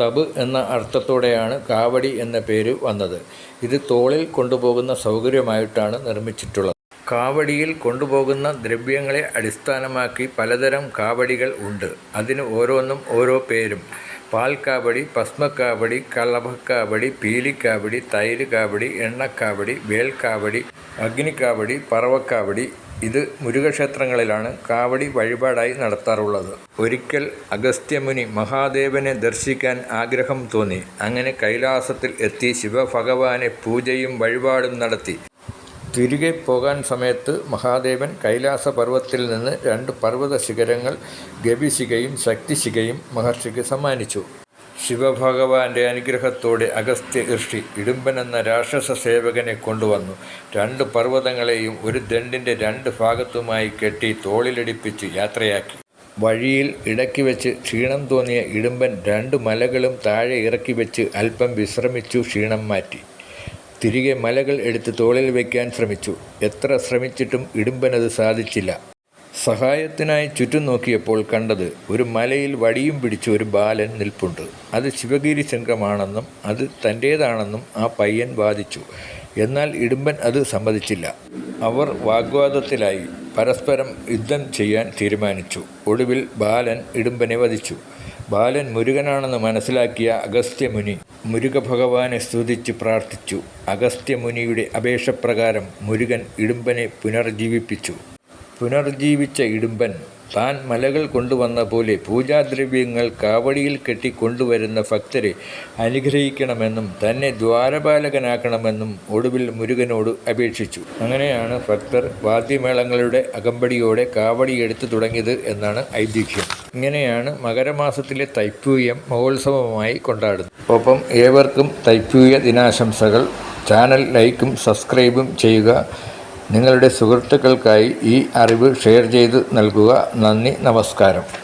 തബ് എന്ന അർത്ഥത്തോടെയാണ് കാവടി എന്ന പേര് വന്നത്. ഇത് തോളിൽ കൊണ്ടുപോകുന്ന സൗകര്യമായിട്ടാണ് നിർമ്മിച്ചിട്ടുള്ളത്. കാവടിയിൽ കൊണ്ടുപോകുന്ന ദ്രവ്യങ്ങളെ അടിസ്ഥാനമാക്കി പലതരം കാവടികൾ ഉണ്ട്. അതിന് ഓരോന്നും ഓരോ പേരും. പാൽ പാൽക്കാവടി ഭസ്മക്കാവടി കളഭക്കാവടി പീലിക്കാവടി തൈര് കാവടി എണ്ണക്കാവടി വേൽക്കാവടി അഗ്നിക്കാവടി പറവക്കാവടി ഇത് മുരുകക്ഷേത്രങ്ങളിലാണ് കാവടി വഴിപാടായി നടത്താറുള്ളത്. ഒരിക്കൽ അഗസ്ത്യമുനി മഹാദേവനെ ദർശിക്കാൻ ആഗ്രഹം തോന്നി. അങ്ങനെ കൈലാസത്തിൽ എത്തി ശിവഭഗവാനെ പൂജയും വഴിപാടും നടത്തി. തിരികെ പോകാൻ സമയത്ത് മഹാദേവൻ കൈലാസ പർവത്തിൽ നിന്ന് രണ്ട് പർവത ശിഖരങ്ങൾ ഗവിശികയും ശക്തിശിഖയും മഹർഷിക്ക് സമ്മാനിച്ചു. ശിവഭഗവാന്റെ അനുഗ്രഹത്തോടെ അഗസ്ത്യ ഋഷി ഇടുമ്പൻ എന്ന രാക്ഷസ സേവകനെ കൊണ്ടുവന്നു. രണ്ട് പർവതങ്ങളെയും ഒരു ദണ്ടിന്റെ രണ്ട് ഭാഗത്തുമായി കെട്ടി തോളിലിടിപ്പിച്ച് യാത്രയാക്കി. വഴിയിൽ ഇടയ്ക്ക് വെച്ച് ക്ഷീണം തോന്നിയ ഇടുമ്പൻ രണ്ട് മലകളും താഴെ ഇറക്കി വെച്ച് അല്പം വിശ്രമിച്ചു ക്ഷീണം മാറ്റി. തിരികെ മലകൾ എടുത്ത് തോളിൽ വയ്ക്കാൻ ശ്രമിച്ചു. എത്ര ശ്രമിച്ചിട്ടും ഇടുമ്പനത് സാധിച്ചില്ല. സഹായത്തിനായി ചുറ്റും നോക്കിയപ്പോൾ കണ്ടത് ഒരു മലയിൽ വടിയും പിടിച്ച് ഒരു ബാലൻ നിൽപ്പുണ്ട്. അത് ശിവഗിരി ശൃംഗമാണെന്നും അത് തന്റേതാണെന്നും ആ പയ്യൻ വാദിച്ചു. എന്നാൽ ഇടുമ്പൻ അത് സമ്മതിച്ചില്ല. അവർ വാഗ്വാദത്തിലായി പരസ്പരം യുദ്ധം ചെയ്യാൻ തീരുമാനിച്ചു. ഒടുവിൽ ബാലൻ ഇടുമ്പനെ വധിച്ചു. ബാലൻ മുരുകനാണെന്ന് മനസ്സിലാക്കിയ അഗസ്ത്യമുനി മുരുക ഭഗവാനെ സ്തുതിച്ച് പ്രാർത്ഥിച്ചു. അഗസ്ത്യമുനിയുടെ അപേക്ഷപ്രകാരം മുരുകൻ ഇടുമ്പനെ പുനർജീവിപ്പിച്ചു. പുനർജീവിച്ച ഇടുമ്പൻ താൻ മലകൾ കൊണ്ടുവന്ന പോലെ പൂജാദ്രവ്യങ്ങൾ കാവടിയിൽ കെട്ടി കൊണ്ടുവരുന്ന ഭക്തരെ അനുഗ്രഹിക്കണമെന്നും തന്നെ ദ്വാരപാലകനാക്കണമെന്നും ഒടുവിൽ മുരുകനോട് അപേക്ഷിച്ചു. അങ്ങനെയാണ് ഭക്തർ വാദ്യമേളങ്ങളുടെ അകമ്പടിയോടെ കാവടി എടുത്തു തുടങ്ങിയത് എന്നാണ് ഐതിഹ്യം. ഇങ്ങനെയാണ് മകരമാസത്തിലെ തൈപ്പൂയം മഹോത്സവമായി കൊണ്ടാടുന്നത്. ഒപ്പം ഏവർക്കും തൈപ്പൂയ ദിനാശംസകൾ. ചാനൽ ലൈക്കും സബ്സ്ക്രൈബും ചെയ്യുക. നിങ്ങളുടെ സുഹൃത്തുക്കൾക്കായി ഈ അറിവ് ഷെയർ ചെയ്ത് നൽകുക. നന്ദി നമസ്കാരം.